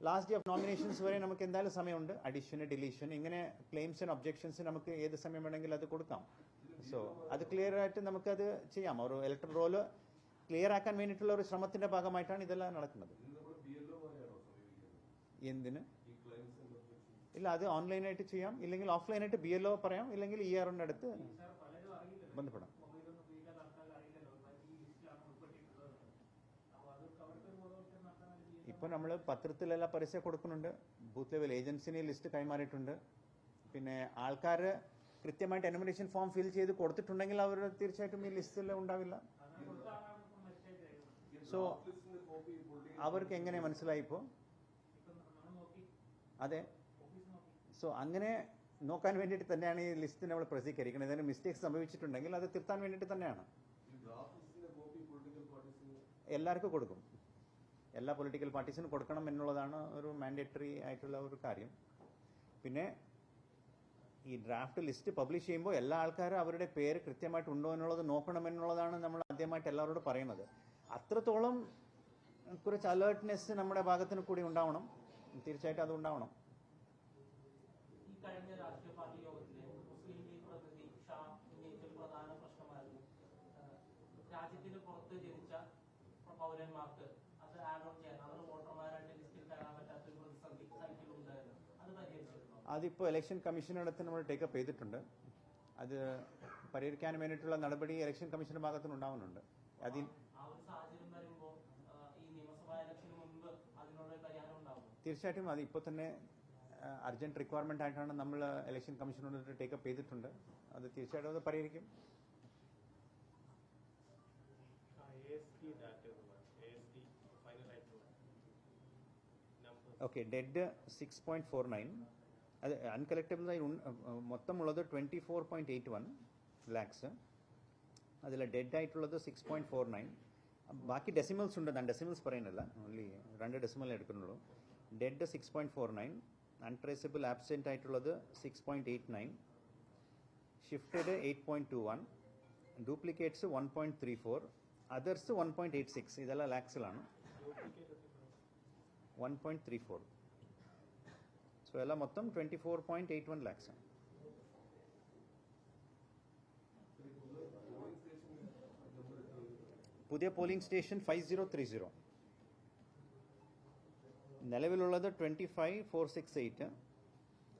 ലാസ്റ്റ് ഡേ ഓഫ് നോമിനേഷൻസ് വരെ നമുക്ക് എന്തായാലും സമയമുണ്ട്. അഡീഷന് ഡിലീഷൻ ഇങ്ങനെ ക്ലെയിംസ് ആൻഡ് ഒബ്ജെക്ഷൻസ് നമുക്ക് ഏത് സമയം വേണമെങ്കിലും അത് കൊടുക്കാം. സോ അത് ക്ലിയർ ആയിട്ട് നമുക്കത് ചെയ്യാം. ഒരു ഇലക്ട്രൽ റോൾ ക്ലിയർ ആക്കാൻ വേണ്ടിയിട്ടുള്ള ഒരു ശ്രമത്തിന്റെ ഭാഗമായിട്ടാണ് ഇതെല്ലാം നടക്കുന്നത്. എന്തിന്? ഇല്ല അത് ഓൺലൈനായിട്ട് ചെയ്യാം. ഇല്ലെങ്കിൽ ഓഫ്ലൈനായിട്ട് ബി എൽ പറയാം. ഇല്ലെങ്കിൽ ഇ ആറിന്റെ അടുത്ത് സാർ പലരും ബന്ധപ്പെടാം മൊബൈലൊന്നും ഉപയോഗിക്കാത്ത ആൾക്കാർക്ക് അറിയില്ലല്ലോ ഈ ലിസ്റ്റിലാണ് ഉൾപ്പെട്ടിട്ടുള്ളത് അപ്പോൾ അത് അവർക്ക് ഒരു ബോധവൽക്കരണം നടത്താൻ വേണ്ടി ഇപ്പോൾ നമ്മൾ പത്രത്തിലെല്ലാം പരസ്യം കൊടുക്കുന്നുണ്ട്. ബൂത്ത് ലെവൽ ഏജൻസിനെ ലിസ്റ്റ് കൈമാറിയിട്ടുണ്ട്. പിന്നെ ആൾക്കാർ കൃത്യമായിട്ട് എനോമിനേഷൻ ഫോം ഫിൽ ചെയ്ത് കൊടുത്തിട്ടുണ്ടെങ്കിൽ അവർ തീർച്ചയായിട്ടും ഈ ലിസ്റ്റിൽ ഉണ്ടാവില്ല. സോ അവർക്ക് എങ്ങനെ മനസ്സിലായി ഇപ്പോൾ ഇപ്പം? അതെ. സോ അങ്ങനെ നോക്കാൻ വേണ്ടിയിട്ട് തന്നെയാണ് ഈ ലിസ്റ്റ് നമ്മൾ പ്രസിദ്ധീകരിക്കുന്നത്. ഇതിന് മിസ്റ്റേക്സ് സംഭവിച്ചിട്ടുണ്ടെങ്കിൽ അത് തിരുത്താൻ വേണ്ടിയിട്ട് തന്നെയാണ്. എല്ലാവർക്കും കൊടുക്കും. എല്ലാ പൊളിറ്റിക്കൽ പാർട്ടീസിനും കൊടുക്കണം എന്നുള്ളതാണ് ഒരു മാൻഡേറ്ററി ആയിട്ടുള്ള ഒരു കാര്യം. പിന്നെ ഈ ഡ്രാഫ്റ്റ് ലിസ്റ്റ് പബ്ലിഷ് ചെയ്യുമ്പോൾ എല്ലാ ആൾക്കാരും അവരുടെ പേര് കൃത്യമായിട്ട് ഉണ്ടോ എന്നുള്ളത് നോക്കണം എന്നുള്ളതാണ് നമ്മൾ ആദ്യമായിട്ട് എല്ലാവരോടും പറയുന്നത്. അത്രത്തോളം കുറച്ച് അലേർട്ട്നെസ് നമ്മുടെ ഭാഗത്തിന് കൂടി ഉണ്ടാവണം. തീർച്ചയായിട്ടും അത് ഉണ്ടാവണം. രാഷ്ട്രീയ പ്രശ്നമായിരുന്നു. രാജ്യത്തിന് പുറത്ത് ജനിച്ച പൗരന്മാർക്ക് അതിപ്പോൾ ഇലക്ഷൻ കമ്മീഷനടുത്ത് നമ്മൾ ടേക്കപ്പ് ചെയ്തിട്ടുണ്ട്. അത് പരിഹരിക്കാൻ വേണ്ടിയിട്ടുള്ള നടപടി ഇലക്ഷൻ കമ്മീഷന്റെ ഭാഗത്തുനിന്ന് ഉണ്ടാവുന്നുണ്ട്. അതിൽ തീർച്ചയായിട്ടും അത് ഇപ്പോൾ തന്നെ അർജന്റ് റിക്വയർമെന്റ് ആയിട്ടാണ് നമ്മൾ ഇലക്ഷൻ കമ്മീഷനോട് ടേക്കപ്പ് ചെയ്തിട്ടുണ്ട്. അത് തീർച്ചയായിട്ടും അത് പരിഹരിക്കും. Okay dead six point four nine അത് അൺകളക്റ്റബിൾ ആയി ഉൺ- ah മൊത്തമുള്ളത് twenty four point eight one lakhs അതിൽ ഡെഡ് ആയിട്ടുള്ളത് സിക്സ് പോയിന്റ് ഫോർ നയൻ ബാക്കി ഡെസിമൽസ് ഉണ്ട് ഞാൻ ഡെസിമൽസ് പറയുന്നില്ല. ഓൺലി രണ്ട് ഡെസിമൽ എടുക്കുന്നുള്ളൂ. Dead six point four nine untraceable absent ആയിട്ടുള്ളത് six point eight nine shifted eight point two one duplicates one point three four others one point eight six ഇതെല്ലാം ലാക്സിലാണ് one point three four so ఎలా మొత్తం twenty four point eight one lakhs പുതിയ polling station five zero three zero നിലവിലുള്ളത് twenty five four six eight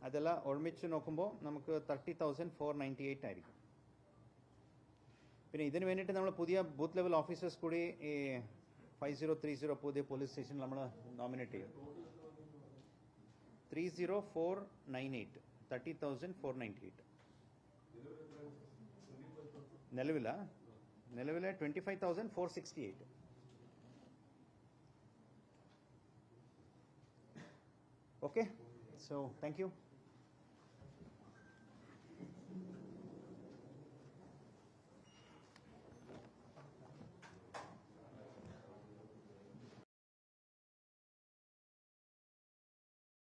അതെല്ലാം ഒരുമിച്ച് നോക്കുമ്പോൾ നമുക്ക് thirty thousand four ninety eight ആയിരിക്കും. പിന്നെ ഇതിന് വേണ്ടിയിട്ട് നമ്മൾ പുതിയ ബൂത്ത് ലെവൽ ഓഫീസേഴ്സ് കൂടി ഈ ഫൈവ് സീറോ ത്രീ സീറോ പുതിയ പോലീസ് സ്റ്റേഷൻ നമ്മൾ നോമിനേറ്റ് ചെയ്യും. 30498 30498 ನೆಲವಿಲ ನೆಲವಿಲ 25468 okay? So thank you.